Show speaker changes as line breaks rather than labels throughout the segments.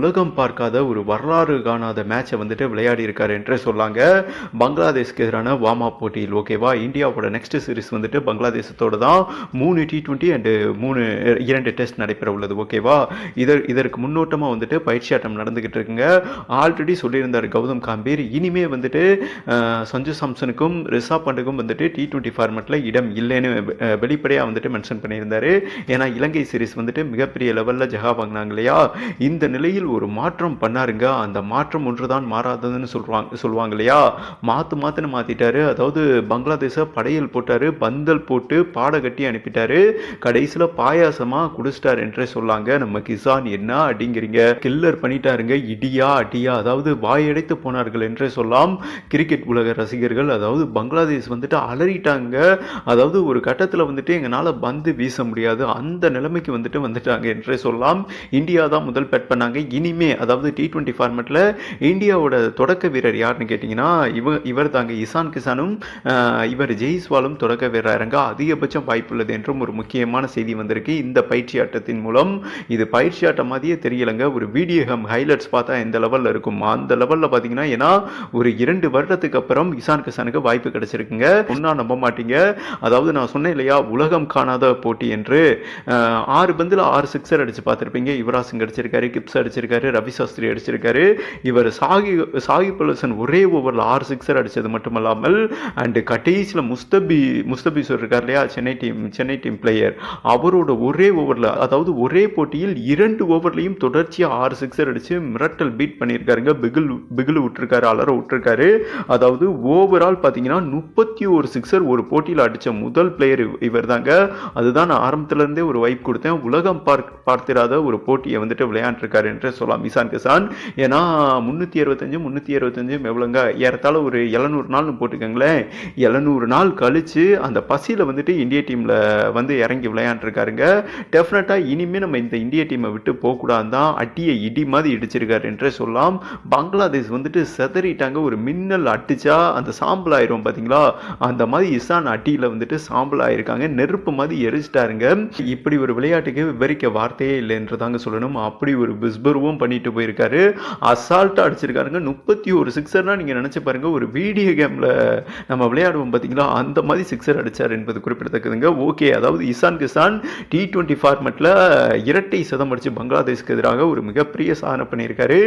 உலகம் பார்க்காத ஒரு வரலாறு காணாத மேட்சை வந்துட்டு விளையாடி இருக்காரு என்றே சொல்லாங்க. பங்களாதேஷ்க்கு எதிரான வாமா போட்டியில் ஓகேவா இந்தியாவோட நெக்ஸ்ட் சீரிஸ் வந்துட்டு பங்களாதேசத்தோட தான் மூணு டி ட்வெண்ட்டி அண்டு மூணு இரண்டு டெஸ்ட் நடைபெற உள்ளது ஓகேவா இதர் இதற்கு முன்னோட்டமாக வந்துட்டு பயிற்சி ஆட்டம் நடந்துகிட்டு இருக்குங்க. ஆல்ரெடி சொல்லியிருந்தார் கௌதம் காம்பீர். இனிமே வந்துட்டு சஞ்சு சாம்சனுக்கும் ரிஷாப் பண்டுக்கும் வந்துட்டு டி டுவெண்ட்டி ஃபார்மெட்டில் இடம் இல்லைன்னு வெளிப்படையாக வந்துட்டு மென்ஷன் பண்ணியிருந்தார். ஏன்னா இலங்கை சீரிஸ் வந்துட்டு மிகப்பெரிய லெவலில் ஜெகா வாங்கினாங்க இல்லையா? இந்த நிலையில் ஒரு மாற்றம் பண்ணாருங்க. அந்த மாற்றம் ஒன்றுதான் மாறாததுன்னு சொல்லுவாங்க சொல்லுவாங்க இல்லையா மாற்று மாற்றுன்னு மாற்றிட்டாரு அதாவது பங்களாதேஷை படையல் போட்டாரு பந்தல் போட்டு பாட கட்டி அனுப்பிட்டாரு. கடைசியில் பாயாசமாக குடிச்சிட்டார் என்றே சொல்லாங்க. நம்ம கிசான் என்ன அப்படிங்கிறீங்க கில்லர் பண்ணிட்டாருங்க. இடியா அடியா. அதாவது வாயடைத்து போனார்கள் என்றே சொல்லலாம் கிரிக்கெட் உலக ரசிகர்கள் அதாவது பங்களாதேஷ் வந்துட்டு அலறிட்டாங்க. அதாவது ஒரு கட்டத்தில் வந்துட்டு எங்களால் பந்து வீச முடியாது. அந்த நிலைமைக்கு வந்துட்டு வந்துட்டாங்க என்றே சொல்லலாம் இந்தியா தான் முதல் பெட் பண்ணாங்க. இனிமே அதாவது டி டுவெண்ட்டி ஃபார்மெட்டில் இந்தியாவோட தொடக்க வீரர் யாருன்னு கேட்டிங்கன்னா இவ இவர் தாங்க இசான் கிசானும் இவர் ஜெய்ஸ்வாலும் தொடக்க வீரராங்க. அதிகபட்சம் வாய்ப்புள்ளது என்றும் ஒரு முக்கியமான செய்தி வந்திருக்கு. இந்த பயிற்சி ஆட்டத்தின் மூலம் இது பயிற்சி ஆட்டம் மாதிரியே தெரியலங்க. ஒரு வீடியோ ஹம் ஹைலைட்ஸ் பார்த்தா எந்த லெவலில் இருக்கும்? அந்த லெவலில் பார்த்தீங்கன்னா ஏன்னா ஒரு இரண்டு வருடத்துக்கு அப்புறம் இசான் கிசானுக்கு வாய்ப்பு கிடைச்சிருக்குங்க. ஒன்றா நம்ப மாட்டீங்க. அதாவது நான் சொன்னேன் இல்லையா உலகம் காணாத போட்டி என்று. ஆறு பந்தில் ஆறு சிக்ஸர் அடிச்சு பார்த்துருப்பீங்க. யுவராஜ் சிங் அடிச்சிருக்காரு கிப்ஸ் அடிச்சிருக்காரு. ரவி சாஸ்திரி அடிச்சிருக்காரு. இவர் சாகி சாகி பலசன் ஒரே ஓவரில் ஆறு சிக்ஸர் அடிச்சது மட்டுமல்லாமல் அண்டு கடைசியில் முஸ்தபி முஸ்தபீஸ்வர் இருக்கார் இல்லையா Chennai team Chennai team player அவரோட ஒரே ஓவரில் அதாவது ஒரே போட்டியில் இரண்டு ஓவர்லையும் தொடர்ச்சியாக ஆறு சிக்ஸர் அடிச்சு மிரட்டல் பீட் பண்ணியிருக்காருங்க. பிகில் பிகில் விட்டுருக்காரு அலற விட்டுருக்காரு. அதாவது ஓவரால் பார்த்தீங்கன்னா முப்பத்தி ஒரு சிக்ஸர் ஒரு போட்டியில் அடித்த முதல் பிளேயர் இவர் தாங்க அதுதான் நான் ஆரம்பத்துலேருந்தே ஒரு வைப் கொடுத்தேன். உலகம் பார்க் பார்த்திராத ஒரு போட்டியை வந்துட்டு விளையாண்டுருக்காரு என்று சொல்லலாம். இசான் கிசான். ஏன்னா முந்நூற்றி அறுபத்தஞ்சு முந்நூற்றி அறுபத்தஞ்சு எவ்வளோங்க? ஏறத்தாழ ஒரு எழுநூறு நாள்னு போட்டுக்கோங்களேன். எழுநூறு நாள் கழிச்சு அந்த பசியில் வந்துட்டு இந்திய டீமில் வந்து இறங்கி விளையாண்டுருக்காருங்க. டெஃபினட்டாக இனிமேல் நம்ம இந்த இந்திய டீமை விட்டு போகக்கூடாது தான் அட்டியை இடி மாதிரி இடிச்சிருக்காரு என்றே சொல்லலாம். பங்களாதேஷ் வந்துட்டு செதறிட்டாங்க. ஒரு மின்னல் அடிச்சா அந்த சாம்பல் ஆயிரும் பார்த்தீங்களா அந்த மாதிரி இசான் அட்டியில் வந்துட்டு சாம்பல் ஆயிருக்காங்க. நெருப்பு மாதிரி எரிச்சிட்டாருங்க இப்படி ஒரு விளையாட்டுக்கு விவரிக்க வார்த்தையே இல்லை என்று தாங்க சொல்லணும். அப்படி ஒரு பிஸ்பருவும் பண்ணிட்டு போயிருக்காரு. அசால்ட்டாக அடிச்சிருக்காருங்க. முப்பத்தி ஒரு சிக்ஸர்னா நீங்கள் நினச்சி பாருங்க. ஒரு வீடியோ கேமில் நம்ம விளையாடுவோம் பார்த்தீங்களா அந்த மாதிரி சிக்ஸர் அடித்தார் என்பது குறிப்பிடத்தக்கதுங்க. ஓகே அதாவது இசான் கிசான் டி டுவெண்ட்டி ஃபார்மெட்டில் இரட்டை சதம் அடிச்சு பங்களாதேஷ்க்கு எதிராக ஒரு மிகப்பெரிய சாதனை பண்ணியிருக்காரு.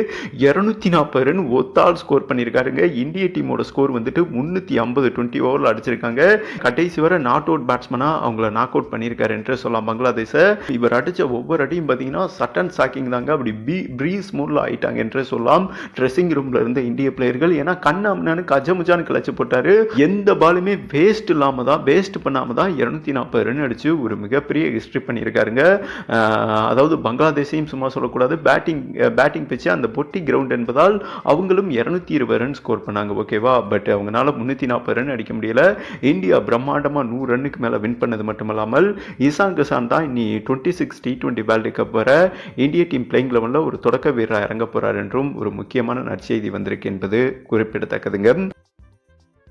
இரநூத்தி நாற்பது ரன் ஒத்தால் ஸ்கோர் பண்ணியிருக்காருங்க. இந்திய டீமோட ஸ்கோர் வந்துட்டு முந்நூற்றி ஐம்பது டுவெண்ட்டி ஓவரில் அடிச்சிருக்காங்க. கடைசி வரை நாட் அவுட் பேட்ஸ்மனாக அவங்கள நாக் அவுட் பண்ணியிருக்காரு என்று சொல்லலாம் பங்களாதேஷை. இவர் அடித்த ஒவ்வொரு அடியும் பார்த்தீங்கன்னா சட்டன் சாக்கிங் தாங்க. அப்படி பி ப்ரீஸ் மூடில் ஆயிட்டாங்க என்றே சொல்லலாம். ட்ரெஸ்ஸிங் ரூமில் இருந்த இந்திய பிளேயர்கள் ஏன்னா கண்ணாமனு கஜமுஜான்னு கிளச்சி போட்டாரு. எந்த பாலுமே வேஸ்ட் இல்லாமல் தான் வேஸ்ட் பண்ணாமல் தான் இரநூத்தி நாற்பது ரன் அடிச்சு ஒரு மிகப்பெரிய ஹிஸ்ட்ரி பண்ணியிருக்காருங்க. அதாவது பங்களாதேஷையும் சும்மா சொல்லக்கூடாது. பேட்டிங் பேட்டிங் பிச்சு அந்த பொட்டி கிரவுண்ட் என்பதால் அவங்களும் இரநூத்தி இருபது ரன் ஸ்கோர் பண்ணாங்க ஓகேவா பட் அவங்களால முந்நூற்றி நாற்பது ரன் அடிக்க முடியல. இந்தியா பிரம்மாண்டமாக நூறு ரன்னுக்கு மேலே வின் பண்ணது மட்டுமல்லாமல் ஈசான் கசான் தான் இனி twenty six T twenty world cup வர இந்திய டீம் பிளேயிங் லெவலில் ஒரு தொடக்க வீரராக இறங்க போகிறார் என்றும் ஒரு முக்கியமான நற்செய்தி வந்திருக்கு என்பது குறிப்பிடத்தக்கதுங்க.